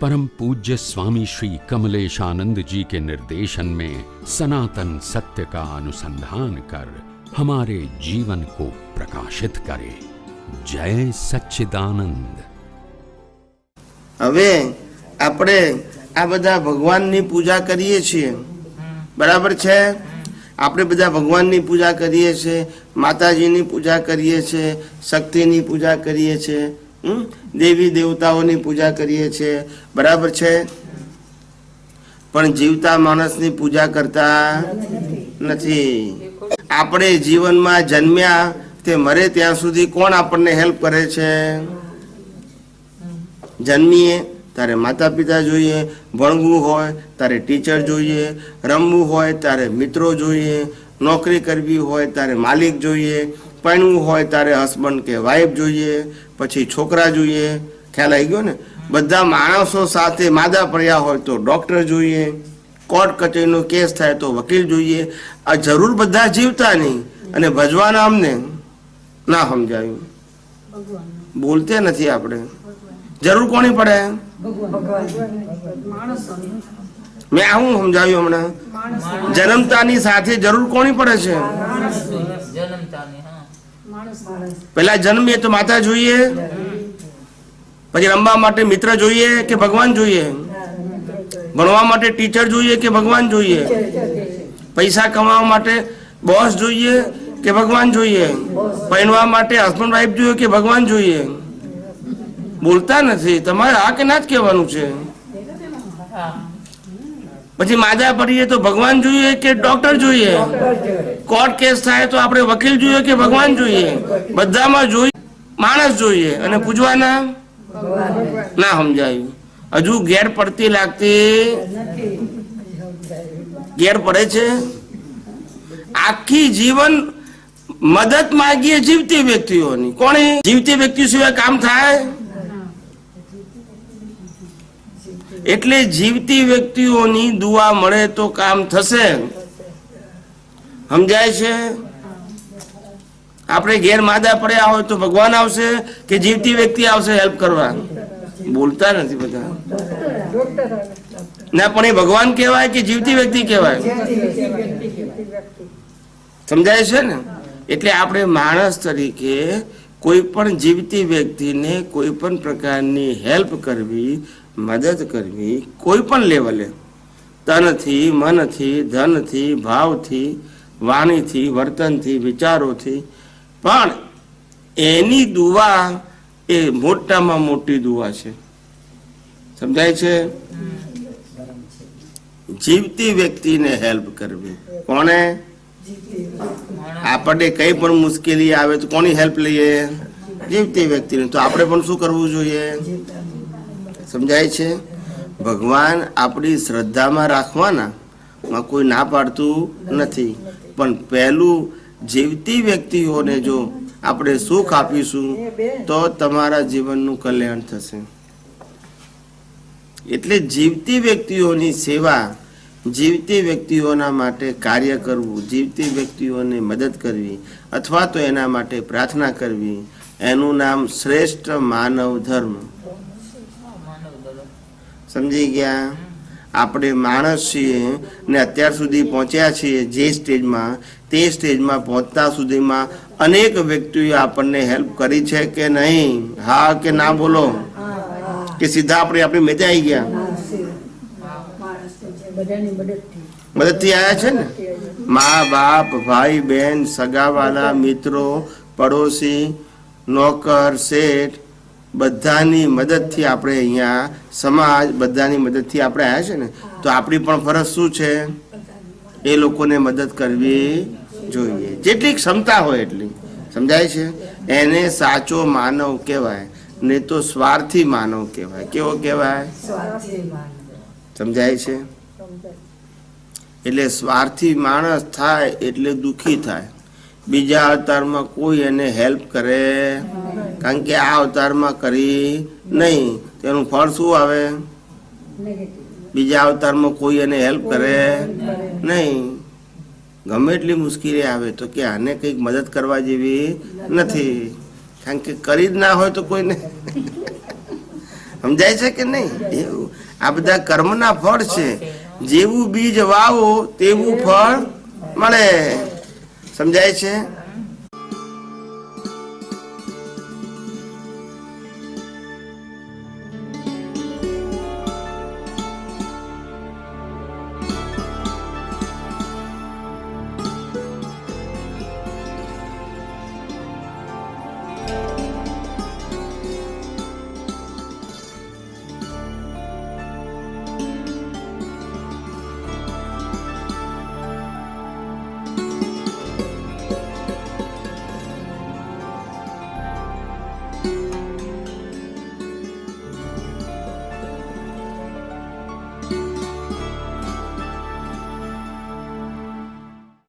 परम पूज्य स्वामी श्री कमलेशानंद जी के निर्देशन में सनातन सत्य का अनुसंधान कर हमारे जीवन को प्रकाशित करे जय सच्चिदानंद હવે આપણે આ બધા ભગવાનની પૂજા કરીએ છીએ બરાબર છે આપણે બધા ભગવાનની પૂજા કરીએ છીએ માતાજીની પૂજા કરીએ છીએ શક્તિની પૂજા કરીએ છીએ હમ? દેવી દેવતાઓની પૂજા કરીએ છીએ. બરાબર છે? પણ જીવતા માણસની પૂજા કરતા નથી. આપણે જીવનમાં જન્મ્યા તે મરે ત્યાં સુધી કોણ આપણને હેલ્પ કરે છે? જન્મીએ, તારે માતા પિતા જોઈએ, ભણવું હોય, તારે ટીચર જોઈએ, રમવું હોય, તારે મિત્રો જોઈએ, નોકરી કરવી હોય, તારે માલિક જોઈએ પરણવું હોય તારે હસબન્ડ કે વાઈફ જોઈએ પછી છોકરા જોઈએ ખ્યાલ આવી ગયો ને? બધા માણસો સાથે માદા પડ્યા હોય તો ડૉક્ટર જોઈએ કોર્ટ કચેરીનો કેસ થાય તો વકીલ જોઈએ. આ જરૂર બધા જીવતા નહીં અને ભજવાના અમને ના સમજાયું. બોલતે નથી આપણે. જરૂર કોની પડે? મેં આવું સમજાવ્યું હમણાં. જન્મતાની સાથે જરૂર કોની પડે છે? જન્મતાની. પેલા જન્મીએ તો માતા જોઈએ. પછી રમવા માટે મિત્ર જોઈએ કે ભગવાન જોઈએ? ભણવા માટે ટીચર જોઈએ કે ભગવાન જોઈએ? પૈસા કમાવા માટે બોસ જોઈએ કે ભગવાન જોઈએ? પહેરવા માટે હસબન્ડ વાઈફ જોઈએ કે ભગવાન જોઈએ? બોલતા નથી. તમારે આ કે ના જ કહેવાનું છે? હા. પછી માજા પડીએ તો ભગવાન જોઈએ કે ડોક્ટર જોઈએ? કોર્ટ કેસ થાય તો આપણે વકીલ જોઈએ કે ભગવાન જોઈએ? બધામાં જોઈએ માણસ જોઈએ. અને પૂજવાના? ના સમજાયું. હજુ ઘેર પડતી લાગતી ઘેર પડે છે. આખી જીવન મદદ માગીએ જીવતી વ્યક્તિઓની. કોની જીવતી વ્યક્તિ સિવાય કામ થાય? એટલે જીવતી વ્યક્તિઓની દુઆ મળે તો કામ થશે. સમજાય છે? આપણે ઘેર માદા પડ્યા હોય તો ભગવાન આવશે કે જીવતી વ્યક્તિ આવશે હેલ્પ કરવા? બોલતા નથી બધા. ના, પણ એ ભગવાન કહેવાય કે જીવતી વ્યક્તિ કહેવાય? સમજાય છે ને? એટલે આપણે માણસ તરીકે કોઈ પણ જીવતી વ્યક્તિને કોઈ પણ પ્રકારની હેલ્પ કરવી મદદ કરવી કોઈ પણ લેવલે. તનથી, મનથી, ધનથી, ભાવથી, વાણીથી, વર્તનથી, વિચારોથી. પણ એની દુવા એ મોટામાં મોટી દુવા છે. સમજાય છે? જીવતી વ્યક્તિને હેલ્પ કરવી. કોને આપણને કઈ પણ મુશ્કેલી આવે તો કોની હેલ્પ લઈએ? જીવતી વ્યક્તિને. તો આપણે પણ શું કરવું જોઈએ? સમજાય છે? ભગવાન આપણી શ્રદ્ધામાં રાખવાના, માં કોઈ ના પાડતું નથી. પણ પહેલું જીવતી વ્યક્તિઓને જો આપણે સુખ આપીશું, તો તમારા જીવનનું કલ્યાણ થશે. એટલે જીવતી વ્યક્તિઓની સેવા, જીવતી વ્યક્તિઓના માટે કાર્ય કરવું, જીવતી વ્યક્તિઓને મદદ કરવી, અથવા તો એના માટે પ્રાર્થના કરવી, એનું નામ શ્રેષ્ઠ માનવ ધર્મ. સમજી ગયા? આપણે માણસ છીએ ને અત્યાર સુધી પહોંચ્યા છીએ જે સ્ટેજમાં, તે સ્ટેજમાં પહોંચતા સુધીમાં અનેક વ્યક્તિઓ આપણને હેલ્પ કરી છે કે નહીં? હા કે ના બોલો? કે સીધા આપણે આપણી મેચ આવી ગયા? મદદથી આવ્યા છે ને? મા બાપ, ભાઈ બહેન, સગાવાલા, મિત્રો, પડોશી, નોકર, શેઠ બધાની મદદથી આપણે અહીંયા સમાજ બધાની મદદથી આપણે આવ્યા છે ને તો આપણી પણ ફરજ શું છે? એ લોકોને મદદ કરવી જોઈએ. જેટલી ક્ષમતા હોય એટલી. સમજાય છે? એને સાચો માનવ કહેવાય ને તો સ્વાર્થી માનવ કહેવાય. કેવો કહેવાય? સમજાય છે? એટલે સ્વાર્થી માણસ થાય એટલે દુઃખી થાય. બીજા અવતારમાં કોઈ એને હેલ્પ કરે કારણ કે આ અવતારમાં કરી નહીં. તેનું ફળ શું આવે? બીજા અવતારમાં કોઈ એને હેલ્પ કરે નહીં. ગમે એટલી મુશ્કેલી આવે તો કે આને કંઈક મદદ કરવા જેવી નથી. કારણ કે કરી જ ના હોય તો કોઈને સમજાય છે કે નહીં? એવું. આ બધા કર્મના ફળ છે. જેવું બીજ વાવો, તેવું ફળ મળે. સમજાય છે?